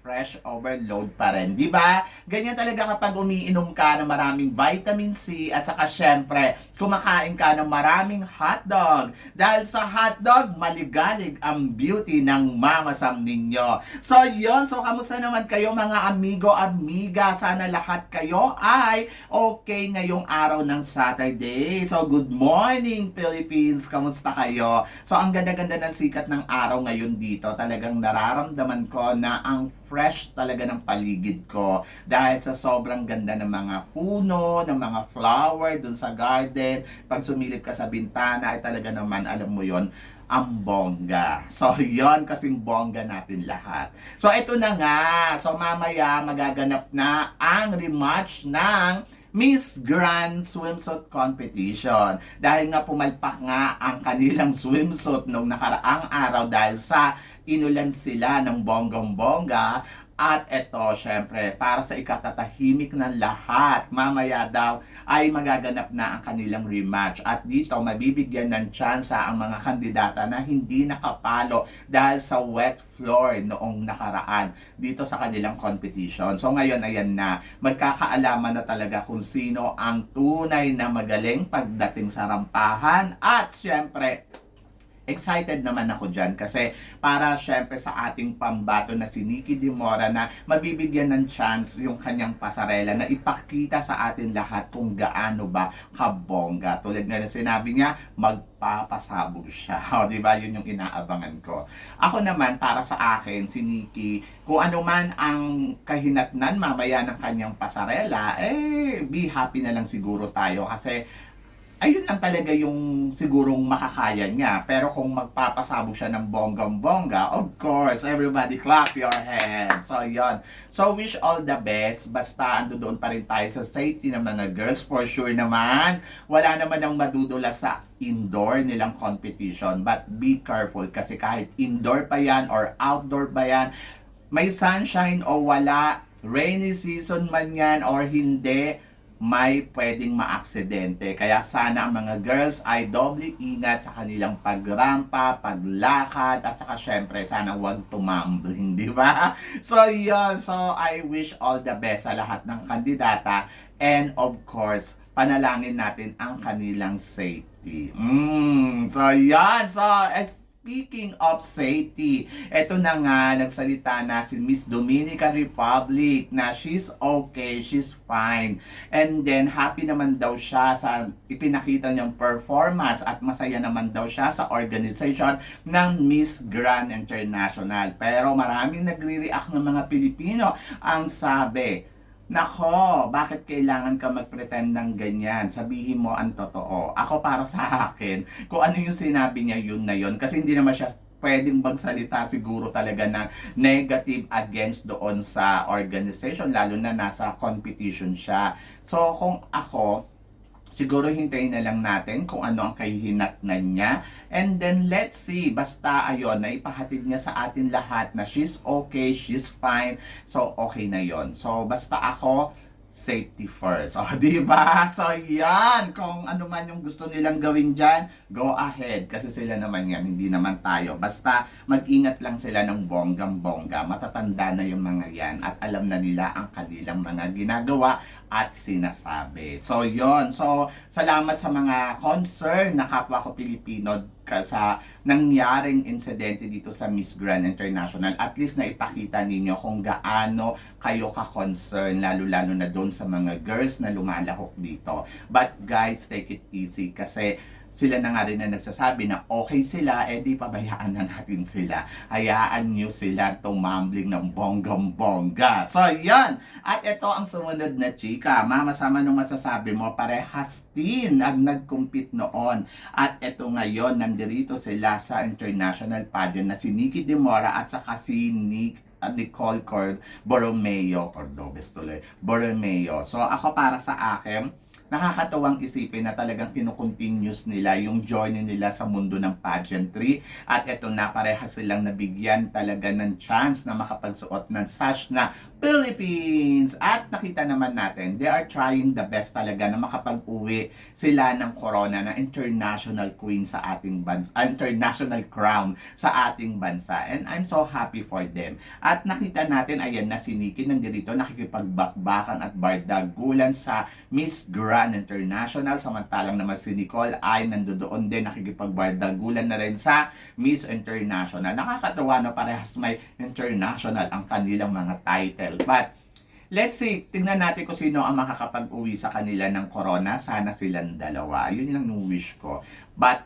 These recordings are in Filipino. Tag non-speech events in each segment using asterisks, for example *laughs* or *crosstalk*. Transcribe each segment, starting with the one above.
fresh overload pa rin, di ba? Ganyan talaga kapag umiinom ka ng maraming vitamin C at saka syempre, kumakain ka ng maraming hotdog. Dahil sa hotdog, maligalig ang beauty ng mamasam ninyo. So, yon So, kamusta naman kayo mga amigo, amiga? Sana lahat kayo ay okay ngayong araw ng Saturday. So, good morning, Philippines! Kamusta kayo? So, ang ganda-ganda ng sikat ng araw ngayon dito. Talagang nararamdaman ko na ang fresh talaga ng paligid ko dahil sa sobrang ganda ng mga puno, ng mga flower dun sa garden. Pag sumilip ka sa bintana ay talaga naman, alam mo yon ang bongga. So, *laughs* yon kasing bongga natin lahat. So, ito na nga. So, mamaya magaganap na ang rematch ng Miss Grand Swimsuit Competition. Dahil nga pumalpak nga ang kanilang swimsuit nung nakaraang araw dahil sa inulan sila ng bonggong-bongga at eto, syempre, para sa ikatatahimik ng lahat, mamaya daw ay magaganap na ang kanilang rematch. At dito, mabibigyan ng tsansa ang mga kandidata na hindi nakapalo dahil sa wet floor noong nakaraan dito sa kanilang competition. So ngayon, ayan na, magkakaalaman na talaga kung sino ang tunay na magaling pagdating sa rampahan. At syempre, excited naman ako dyan kasi para syempre sa ating pambato na si Nikki Dimora na mabibigyan ng chance yung kanyang pasarela na ipakita sa atin lahat kung gaano ba kabongga. Tulad nga na sinabi niya, magpapasabog siya. *laughs* O, di ba? Yun yung inaabangan ko. Ako naman, para sa akin, si Nikki, kung ano man ang kahinatnan mamaya ng kanyang pasarela, eh, be happy na lang siguro tayo kasi ayun lang talaga yung sigurong makakaya niya. Pero kung magpapasabog siya ng bonggang-bongga, of course, everybody clap your hands. So, yon. So, wish all the best. Basta ando doon pa rin tayo sa safety ng mga girls. For sure naman, wala naman ang madudula sa indoor nilang competition. But be careful kasi kahit indoor pa yan or outdoor pa yan, may sunshine o wala, rainy season man yan or hindi, may pwedeng maaksidente. Kaya sana ang mga girls ay doble ingat sa kanilang pagrampa, paglakad, at saka syempre sana wag tumambling, *laughs* di ba? So yun, so I wish all the best sa lahat ng kandidata and of course, panalangin natin ang kanilang safety. Mm, so yan, so es- Speaking of safety, eto na nga, nagsalita na si Miss Dominican Republic na she's okay, she's fine. And then, happy naman daw siya sa ipinakita niyang performance at masaya naman daw siya sa organization ng Miss Grand International. Pero maraming nagre-react ng mga Pilipino ang sabi, Nako, bakit kailangan ka mag-pretend ng ganyan? Sabihin mo ang totoo. Ako para sa akin, kung ano yung sinabi niya yun na yun, kasi hindi naman siya pwedeng magsalita siguro talaga ng negative against doon sa organization, lalo na nasa competition siya. So, kung ako, siguro hintayin na lang natin kung ano ang kahihinatnan niya. And then let's see, basta ayon, na ipahatid niya sa atin lahat na she's okay, she's fine. So okay na yon. So basta ako, safety first. *laughs* O, di ba? So, yan. Kung ano man yung gusto nilang gawin dyan, go ahead. Kasi sila naman yan, hindi naman tayo. Basta, mag-ingat lang sila ng bonggang-bongga. Matatanda na yung mga yan at alam na nila ang kanilang mga ginagawa at sinasabi. So, yon So, salamat sa mga concern na kapwa ko Pilipino sa nangyaring insidente dito sa Miss Grand International. At least na ipakita ninyo kung gaano kayo ka-concern, lalo-lalo na doon sa mga girls na lumalahok dito. But guys, take it easy kasi sila na nga rin na nagsasabi na okay sila, eh di pabayaan na natin sila. Hayaan nyo sila tumambling ng bonggam-bongga. So, yan! At ito ang sumunod na chika. Mama, sama nung masasabi mo, parehas din ang nag-compete noon. At ito ngayon, nandito sila sa international pageant na si Nikki Demora at saka si Nick at Nicole Cord Borromeo, Cordobes tuloy, Borromeo. So ako para sa akin, nakakatuwang isipin na talagang kinukontinuous nila yung journey nila sa mundo ng pageantry. At eto na pareha silang nabigyan talaga ng chance na makapagsuot ng sash na Philippines. At nakita naman natin they are trying the best talaga na makapag-uwi sila ng corona na international queen sa ating bansa ah, international crown sa ating bansa. And I'm so happy for them. At nakita natin ayan na si Nikki nandito nakikipagbakbakan at bardagulan sa Miss Grand International. Samantalang naman si Nicole ay nandoon din nakikipagbardagulan na rin sa Miss International. Nakakatawa na parehas may international ang kanilang mga title but Let's see, tingnan natin kung sino ang makakapag-uwi sa kanila ng corona. Sana silang dalawa. Yun lang yung wish ko. But,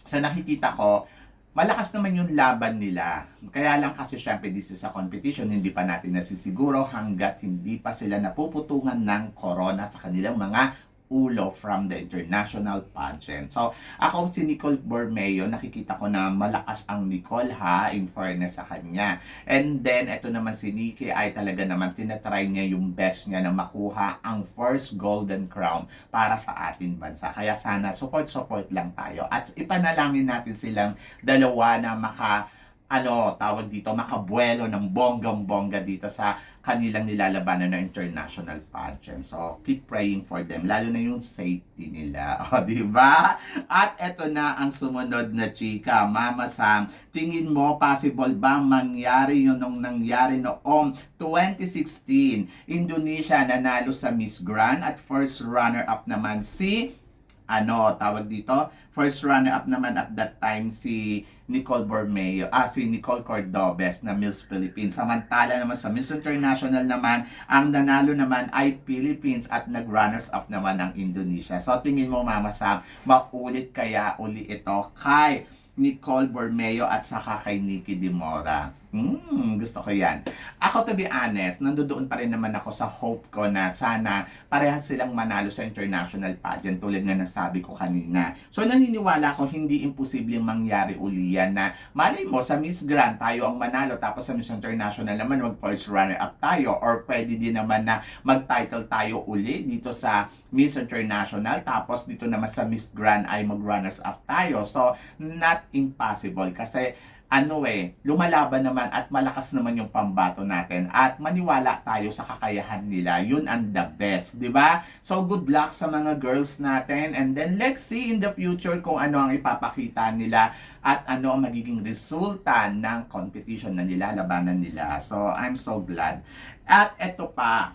sa nakikita ko, malakas naman yung laban nila. Kaya lang kasi syempre this is a competition, hindi pa natin nasisiguro hanggat hindi pa sila napuputungan ng corona sa kanilang mga ulo from the international pageant. So, ako si Nicole Bormeo, nakikita ko na malakas ang Nicole ha, in fairness sa kanya. And then, ito naman si Nikki ay talaga naman tinatry niya yung best niya na makuha ang first golden crown para sa ating bansa. Kaya sana support-support lang tayo. At ipanalangin natin silang dalawa na maka ano, tawag dito, makabuelo ng bonggang-bongga dito sa kanilang nilalabanan ng international pageant. So, keep praying for them, lalo na yung safety nila. *laughs* O, di ba? At eto na ang sumunod na chika. Mama Sam, tingin mo possible ba mangyari yun nung nangyari noong 2016? Indonesia nanalo sa Miss Grand at first runner-up naman si ano, tawag dito, first runner-up naman at that time si Nicole Bormeo, ah, si Nicole Cordobes na Miss Philippines. Samantala naman sa Miss International naman, ang nanalo naman ay Philippines at nag-runners up naman ng Indonesia. So tingin mo Mama Sam, maulit kaya uli ito kay Nicole Bormeo at saka kay Nikki Dimora. Hmm, gusto ko yan. Ako to be honest, nandoon pa rin naman ako sa hope ko na sana parehas silang manalo sa international pageant tulad nga nasabi ko kanina. So naniniwala ko hindi imposibleng mangyari uli yan na malay mo sa Miss Grand tayo ang manalo tapos sa Miss International naman mag first runner up tayo or pwede din naman na mag-title tayo uli dito sa Miss International tapos dito naman sa Miss Grand ay mag runners up tayo. So not impossible kasi ano eh, lumalaban naman at malakas naman yung pambato natin at maniwala tayo sa kakayahan nila. Yun ang the best, di ba? So good luck sa mga girls natin and then let's see in the future kung ano ang ipapakita nila at ano ang magiging resulta ng competition na nilalabanan nila. So I'm so glad. At eto pa,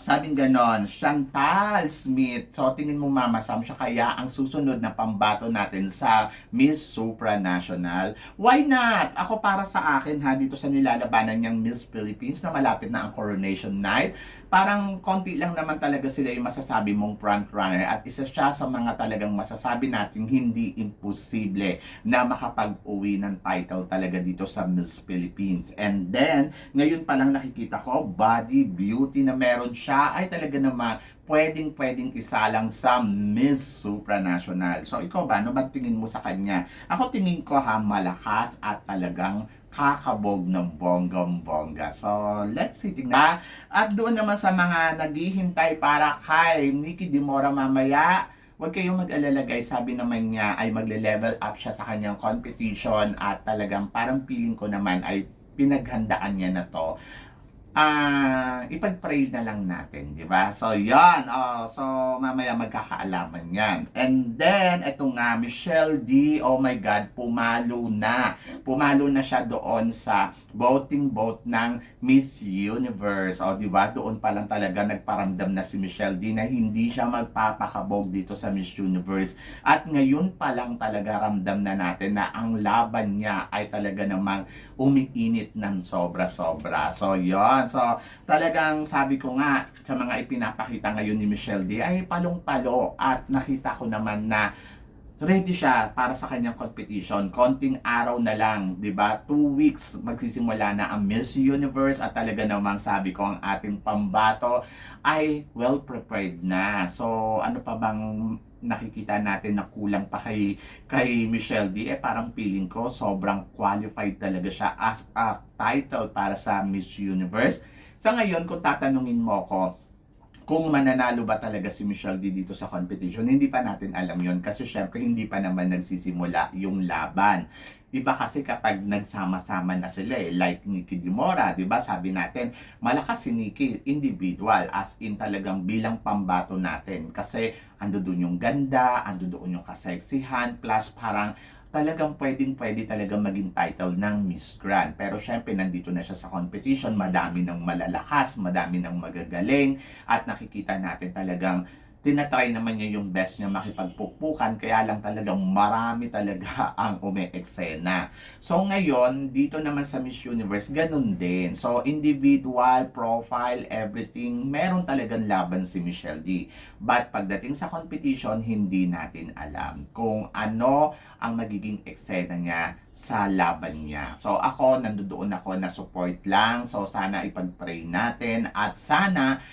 Sabing ganon, Chantal Smith. So, tingin mo Mama Sam, siya kaya ang susunod na pambato natin sa Miss Supranational? Why not? Ako para sa akin ha, dito sa nilalabanan niyang Miss Philippines na malapit na ang coronation night, parang konti lang naman talaga sila yung masasabi mong front runner at isa siya sa mga talagang masasabi natin hindi imposible na makapag-uwi ng title talaga dito sa Miss Philippines. And then, ngayon pa lang nakikita ko, body beauty na meron siya ay talaga naman pwedeng pwedeng isalang sa Miss Supranational. So ikaw ba, ano ba tingin mo sa kanya? Ako tingin ko ha, malakas at talagang kakabog ng bonggam-bongga. So, let's see, tingnan. At doon naman sa mga naghihintay para kay Nikki Dimora mamaya, Huwag kayong mag-alala guys, sabi naman niya ay magle-level up siya sa kanyang competition at talagang parang feeling ko naman ay pinaghandaan niya na to ah ipag-pray na lang natin, di ba? So, yan. Oh, so, mamaya magkakaalaman yan. And then, eto nga, Michelle D, oh my God, pumalo na. Pumalo na siya doon sa voting vote ng Miss Universe. O, di ba? Doon pa lang talaga nagparamdam na si Michelle D na hindi siya magpapakabog dito sa Miss Universe. At ngayon pa lang talaga ramdam na natin na ang laban niya ay talaga namang umiinit ng sobra-sobra. So, yon So, talagang sabi ko nga sa mga ipinapakita ngayon ni Michelle D ay palong-palo at nakita ko naman na ready siya para sa kanyang competition. Konting araw na lang, 'di ba? Two weeks magsisimula na ang Miss Universe at talaga namang sabi ko ang ating pambato ay well prepared na. So, ano pa bang nakikita natin na kulang pa kay, kay Michelle D, eh parang feeling ko sobrang qualified talaga siya as a title para sa Miss Universe. Sa ngayon, kung tatanungin mo ko, kung mananalo ba talaga si Michelle D dito sa competition, hindi pa natin alam yon kasi syempre hindi pa naman nagsisimula yung laban. Iba kasi kapag nagsama-sama na sila eh, like Nikki Dimora, di ba? Sabi natin, malakas si Nikki individual, as in talagang bilang pambato natin. Kasi ando doon yung ganda, ando doon yung kaseksihan, plus parang talagang pwedeng pwede talaga maging title ng Miss Grand. Pero syempre nandito na siya sa competition, madami ng malalakas, madami ng magagaling, at nakikita natin talagang tinatry naman niya yung best niya makipagpukpukan, kaya lang talagang marami talaga *laughs* ang ume-eksena. So ngayon, dito naman sa Miss Universe, ganun din. So individual, profile, everything, meron talagang laban si Michelle D. But pagdating sa competition, hindi natin alam kung ano ang magiging eksena niya sa laban niya. So ako, nandoon ako na support lang. So sana ipag-pray natin at sana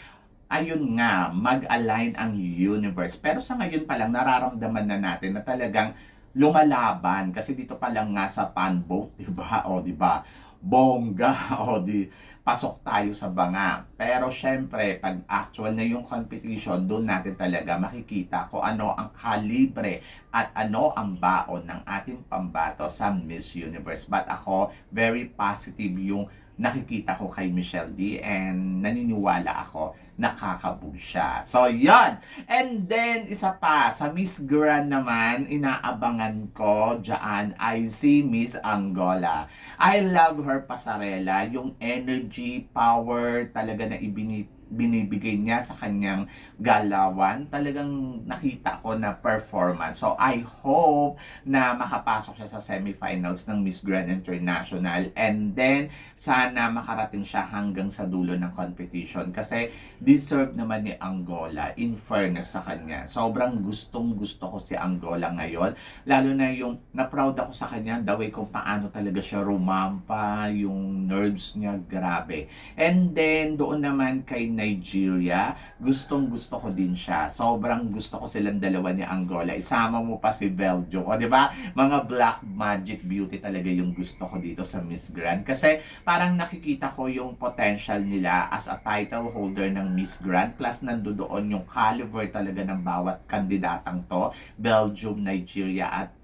ayun nga, mag-align ang universe. Pero sa ngayon pa lang, nararamdaman na natin na talagang lumalaban. Kasi dito pa lang nga sa panboat, *laughs* di ba? O, di ba? Bongga, *laughs* o di, pasok tayo sa banga. Pero syempre, pag actual na yung competition, doon natin talaga makikita kung ano ang kalibre at ano ang baon ng ating pambato sa Miss Universe. But ako, very positive yung nakikita ko kay Michelle D and naniniwala ako nakakabog siya. So, yon And then, isa pa, sa Miss Grand naman, inaabangan ko dyan ay si Miss Angola. I love her pasarela, yung energy, power talaga na ibinip binibigay niya sa kanyang galawan, talagang nakita ko na performance. So, I hope na makapasok siya sa semifinals ng Miss Grand International and then sana makarating siya hanggang sa dulo ng competition kasi deserve naman ni Angola in fairness sa kanya. Sobrang gustong gusto ko si Angola ngayon, lalo na yung na-proud ako sa kanya the way kung paano talaga siya rumampa, yung nerves niya, grabe. And then, doon naman kay Nigeria, gustong gusto ko din siya. Sobrang gusto ko silang dalawa ni Angola. Isama mo pa si Belgium. O, ba? Mga black magic beauty talaga yung gusto ko dito sa Miss Grand. Kasi parang nakikita ko yung potential nila as a title holder ng Miss Grand. Plus, nandoon yung caliber talaga ng bawat kandidatang to. Belgium, Nigeria, at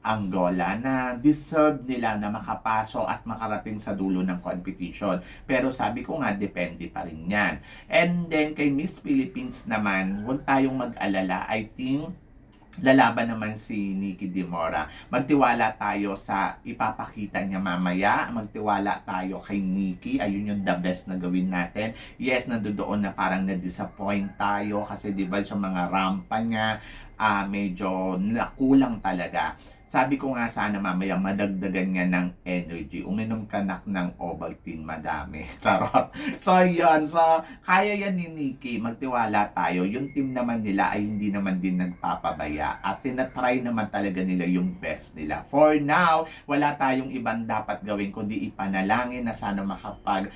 Angola na deserve nila na makapasok at makarating sa dulo ng competition. Pero sabi ko nga, depende pa rin yan. And then kay Miss Philippines naman, huwag tayong mag-alala. I think lalaban naman si Nikki Dimora. Magtiwala tayo sa ipapakita niya mamaya. Magtiwala tayo kay Nikki. Ayun yung the best na gawin natin. Yes, nandoon na parang na-disappoint tayo kasi di ba sa mga rampa niya, ah, medyo nakulang talaga. Sabi ko nga sana mamaya madagdagan niya ng energy. Uminom ka nak ng Ovaltine madami. *laughs* Charot. So yun. So kaya yan ni Nikki. Magtiwala tayo. Yung team naman nila ay hindi naman din nagpapabaya. At tinatry naman talaga nila yung best nila. For now, wala tayong ibang dapat gawin kundi ipanalangin na sana makapag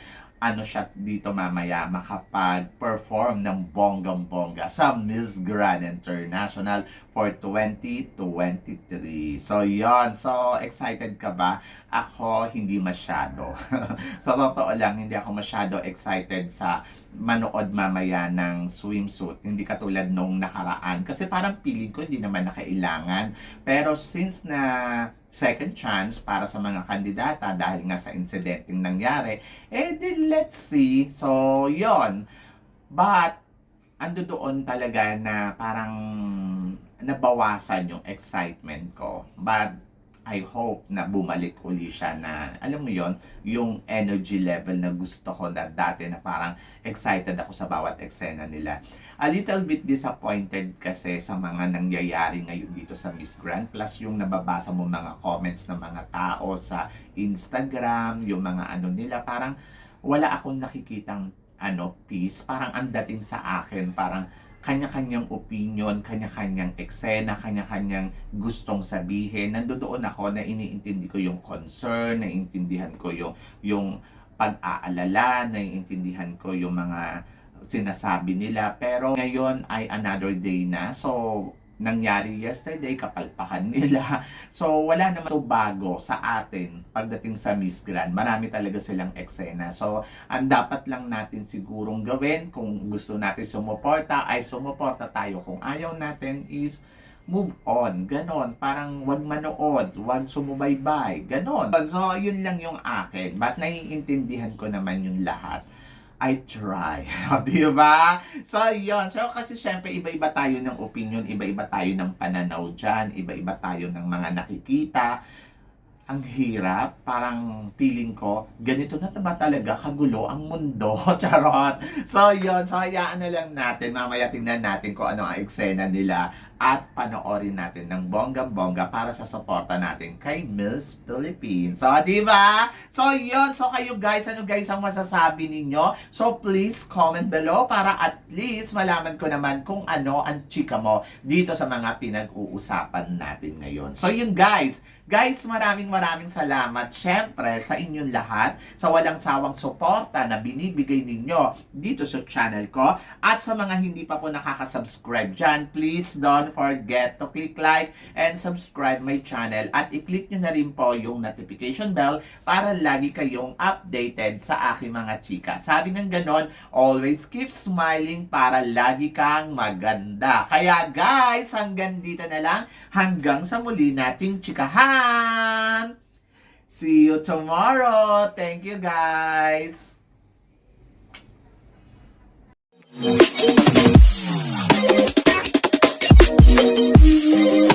ano siya dito mamaya makapag-perform ng bonggang-bongga sa Miss Grand International for 2023. So, yon So, excited ka ba? Ako, hindi masyado. *laughs* sa totoo lang, hindi ako masyado excited sa manood mamaya ng swimsuit. Hindi katulad nung nakaraan. Kasi parang feeling ko hindi naman nakailangan. Pero since na second chance para sa mga kandidata dahil nga sa insidenteng nangyari, eh di let's see. So, yon But, ando doon talaga na parang nabawasan yung excitement ko. But, I hope na bumalik uli siya na, alam mo yon yung energy level na gusto ko na dati na parang excited ako sa bawat eksena nila. A little bit disappointed kasi sa mga nangyayari ngayon dito sa Miss Grand plus yung nababasa mo mga comments ng mga tao sa Instagram, yung mga ano nila, parang wala akong nakikitang ano, peace. Parang ang dating sa akin, parang kanya-kanyang opinion, kanya-kanyang eksena, kanya-kanyang gustong sabihin. Nandoon ako na iniintindi ko yung concern, naiintindihan ko yung, yung pag-aalala, naiintindihan ko yung mga sinasabi nila. Pero ngayon ay another day na. So, nangyari yesterday, kapalpakan nila. *laughs* So, wala naman to bago sa atin pagdating sa Miss Grand. Marami talaga silang eksena. So, ang dapat lang natin sigurong gawin kung gusto natin sumuporta ay sumuporta tayo. Kung ayaw natin is move on. Ganon. Parang wag manood, wag sumubaybay. Ganon. So, yun lang yung akin. But naiintindihan ko naman yung lahat. I try. *laughs* Di ba? So, yun. So, kasi syempre, iba-iba tayo ng opinion, iba-iba tayo ng pananaw dyan, iba-iba tayo ng mga nakikita. Ang hirap, parang feeling ko, ganito na ba talaga kagulo ang mundo? *laughs* Charot! So, yun. So, hayaan na lang natin. Mamaya tingnan natin kung ano ang eksena nila at panoorin natin ng bonggang-bongga para sa suporta natin kay Miss Philippines. So, di ba? So, yun. So, kayo guys, ano guys ang masasabi ninyo? So, please comment below para at least malaman ko naman kung ano ang chika mo dito sa mga pinag-uusapan natin ngayon. So, yun guys. Guys, maraming maraming salamat syempre sa inyong lahat sa walang sawang suporta na binibigay ninyo dito sa channel ko at sa mga hindi pa po nakaka-subscribe dyan, please don't forget to click like and subscribe my channel at i-click nyo na rin po yung notification bell para lagi kayong updated sa aking mga chika. Sabi ng ganon, always keep smiling para lagi kang maganda. Kaya guys, hanggang dito na lang, hanggang sa muli nating chikahan! See you tomorrow! Thank you guys! Thank you. Thank you.